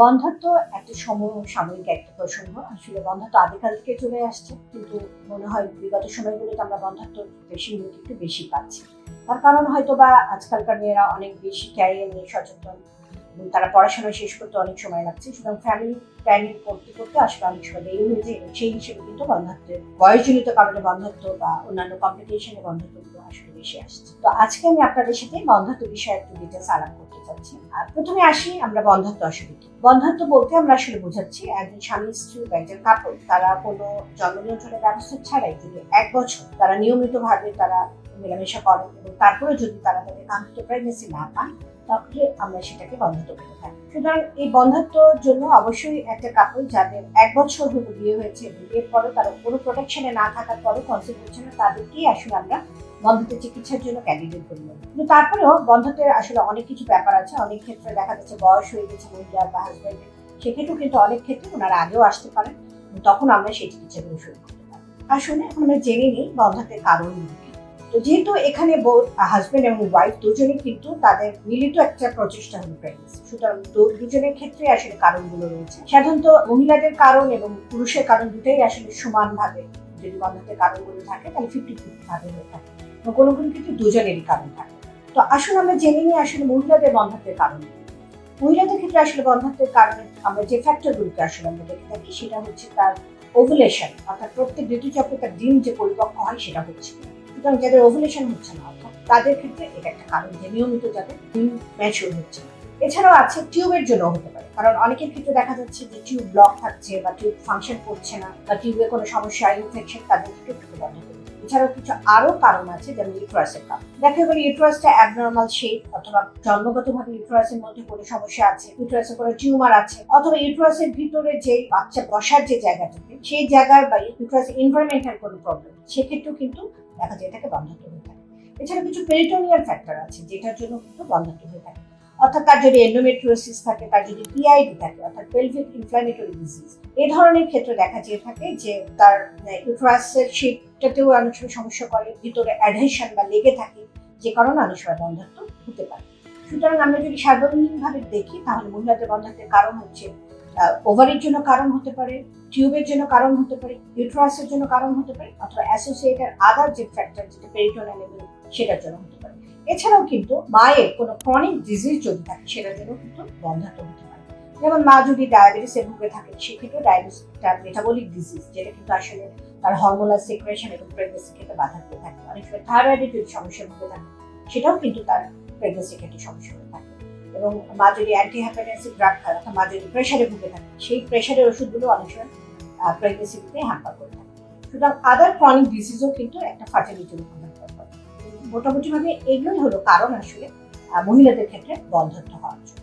বন্ধাত্ব একটা সময় সাময়িক একটা প্রসঙ্গ। আসলে বন্ধাত্ব আদিকাল থেকে চলে আসছে, কিন্তু মনে হয় বিগত সময়গুলোতে আমরা বন্ধাত্ব পেশেন্টগুলোকে একটু বেশি পাচ্ছি। তার কারণ হয়তো বা আজকালকার মেয়েরা অনেক বেশি ক্যারিয়ার নিয়ে সচেতন তারা পড়াশোনা শেষ করতে অনেক সময় লাগছে। সুতরাং ফ্যামিলি প্ল্যানিং করতে করতে আসলে অনেক সময় দেরি হয়ে যায় এবং সেই হিসেবে কিন্তু বন্ধাত্বের বয়সজনিত কারণে বন্ধাত্ব বা অন্যান্য কমপ্লিকেশনে বন্ধাত্বগুলো আসলে বেশি আসছে। তো আজকে আমি আপনাদের সাথে বন্ধাত্ব বিষয়ে একটু ডিটেলস আলাপ করতে চাচ্ছি প্রথমে আসি আমরা বলতে আমরা আসলে বোঝাচ্ছি একজন স্বামী, স্ত্রী বা একজন কাপড় তারা কোনো ব্যবস্থা ছাড়াই যদি এক বছর তারা নিয়মিতভাবে তারা মেলামেশা করেন এবং তারপরে যদি তারা তাদের কাঙ্ক্ষিত প্রেগনেন্সি না পান, তাহলে আমরা সেটাকে বন্ধাত্ব বলে থাকি। সুতরাং এই বন্ধাত্বর জন্য অবশ্যই একটা কাপড় যাদের এক বছর হলো বিয়ে হয়েছে বিয়ের পরে তারা কোনো প্রোটেকশনে না থাকার পরে কনসেপ্ট হচ্ছে না তাদেরকেই আসলে আমরা বন্ধাত্ব চিকিৎসার জন্য ক্যান্ডিডেট করি কিন্তু তারপরেও বন্ধাত্বের আসলে অনেক কিছু ব্যাপার আছে। অনেক ক্ষেত্রে দেখা যাচ্ছে বয়স হয়ে গেছে মহিলার বা হাজব্যান্ডের সেক্ষেত্রেও কিন্তু অনেক ক্ষেত্রে ওনারা আগেও আসতে পারেন। তখন আমরা সেই চিকিৎসাগুলো শুরু করতে পারি। আসলে আমরা জেনে নিই বন্ধাত্বের কারণ তো যেহেতু এখানে হাজবেন্ড এবং ওয়াইফ দুজনে কিন্তু তাদের মিলিত একটা প্রচেষ্টা হলো প্রেগনেন্সি সুতরাং দুজনের ক্ষেত্রে আসলে কারণগুলো রয়েছে। সাধারণত মহিলাদের কারণ এবং পুরুষের কারণ দুটাই আসলে সমানভাবে। যদি বন্ধাত্বের কারণগুলো থাকে, তাহলে ফিফটি ফিফটি ভাবে হয়ে থাকে। এবং কোনো কোনো ক্ষেত্রে দুজনেরই কারণ থাকে। তো আসলে আমরা জেনে নিই আসলে মহিলাদের বন্ধাত্বের কারণ মহিলাদের ক্ষেত্রে আসলে বন্ধাত্বের কারণে আমরা যে ফ্যাক্টরগুলোকে আসলে আমরা দেখে থাকি, সেটা হচ্ছে তার ওভুলেশন অর্থাৎ প্রত্যেক ঋতুচক্রে তার ডিম যে পরিপক্ক হয়, সেটা হচ্ছে। সুতরাং যাদের ওভুলেশন হচ্ছে না, অর্থাৎ তাদের ক্ষেত্রে এটা একটা কারণ যে নিয়মিত যাদের ডিম ম্যাচিউর হচ্ছে। এছাড়াও আছে টিউবের জন্য হতে পারে, কারণ অনেকের ক্ষেত্রে দেখা যাচ্ছে যে টিউব ব্লক থাকছে বা টিউব ফাংশন করছে না, বা টিউবে কোনো সমস্যা ইনফেকশন তাদের ক্ষেত্রে এছাড়াও কিছু আরও কারণ আছে যেমন ইউট্রাসের কারণ। দেখা গেল ইউট্রাসটা অ্যাবনর্মাল শেপ অথবা জন্মগতভাবে ইউট্রাসের মধ্যে কোনো সমস্যা আছে ইউট্রাসে কোনো টিউমার আছে, অথবা ইউট্রাসের ভিতরে যে বাচ্চা বসার যে জায়গাটাতে সেই জায়গার বা ইউট্রাস এনভায়রনমেন্টাল কোনো প্রবলেম সেক্ষেত্রেও কিন্তু দেখা যায় এটাকে বন্ধাত্ম হয়ে থাকে এছাড়া কিছু পেরিটোনিয়াল ফ্যাক্টর আছে, যেটার জন্য কিন্তু বন্ধাত্ম হয়ে থাকে। অর্থাৎ তার যদি এন্ডোমেট্রিওসিস থাকে, তার যদি পিআইডি থাকে, অর্থাৎ পেলভিক ইনফ্ল্যামেটরি ডিজিজ এই ধরনের ক্ষেত্রে দেখা যেয়ে থাকে যে তার ইউট্রাসের শেপটাতেও অনেক সময় সমস্যা করে, ভিতরে অ্যাডহেশন বা লেগে থাকে, যে কারণে অনেক সময় বন্ধাত্ম হতে পারে। সুতরাং আমরা যদি সার্বজনীনভাবে দেখি, তাহলে মহিলাদের বন্ধাত্বের কারণ হচ্ছে ওভারের জন্য কারণ হতে পারে টিউবের জন্য কারণ হতে পারে ইউট্রাসের জন্য কারণ হতে পারে, অথবা অ্যাসোসিয়েটেড আদার যে ফ্যাক্টর যেটা পেরিটোনিয়াল লেভেল সেটার জন্য হতে পারে। এছাড়াও কিন্তু মায়ের কোনো ক্রনিক ডিজিজ যদি থাকে সেটার জন্য কিন্তু বন্ধাত্ম হতে পারে। যেমন মা যদি ডায়াবেটিসে ভুগে থাকে সেক্ষেত্রে ডায়াবেটিসটা মেটাবলিক ডিজিজ যেটা কিন্তু আসলে তার হরমোনাল সিক্রেশন এবং প্রেগনেন্সি ক্ষেত্রে বাধা দিয়ে থাকে। অনেক সময় থাইরয়েডের যদি সমস্যা ভুগে থাকে, সেটাও কিন্তু তার প্রেগনেন্সি ক্ষেত্রে সমস্যা হয়ে থাকে। এবং মা যদি অ্যান্টি হ্যাপাটাইটিস ড্রাগ খায়, অর্থাৎ মা যদি প্রেশারে ভুগে থাকে, সেই প্রেশারের ওষুধগুলো অনেক সময় প্রেগনেন্সিতে হ্যাম্পার করে থাকে। সুতরাং আদার ক্রনিক ডিজিজও কিন্তু একটা ফার্টিলিটি রূপান্তর করে মোটামুটিভাবে এগুলোই হলো কারণ আসলে মহিলাদের ক্ষেত্রে বন্ধত্ব হওয়ার জন্য।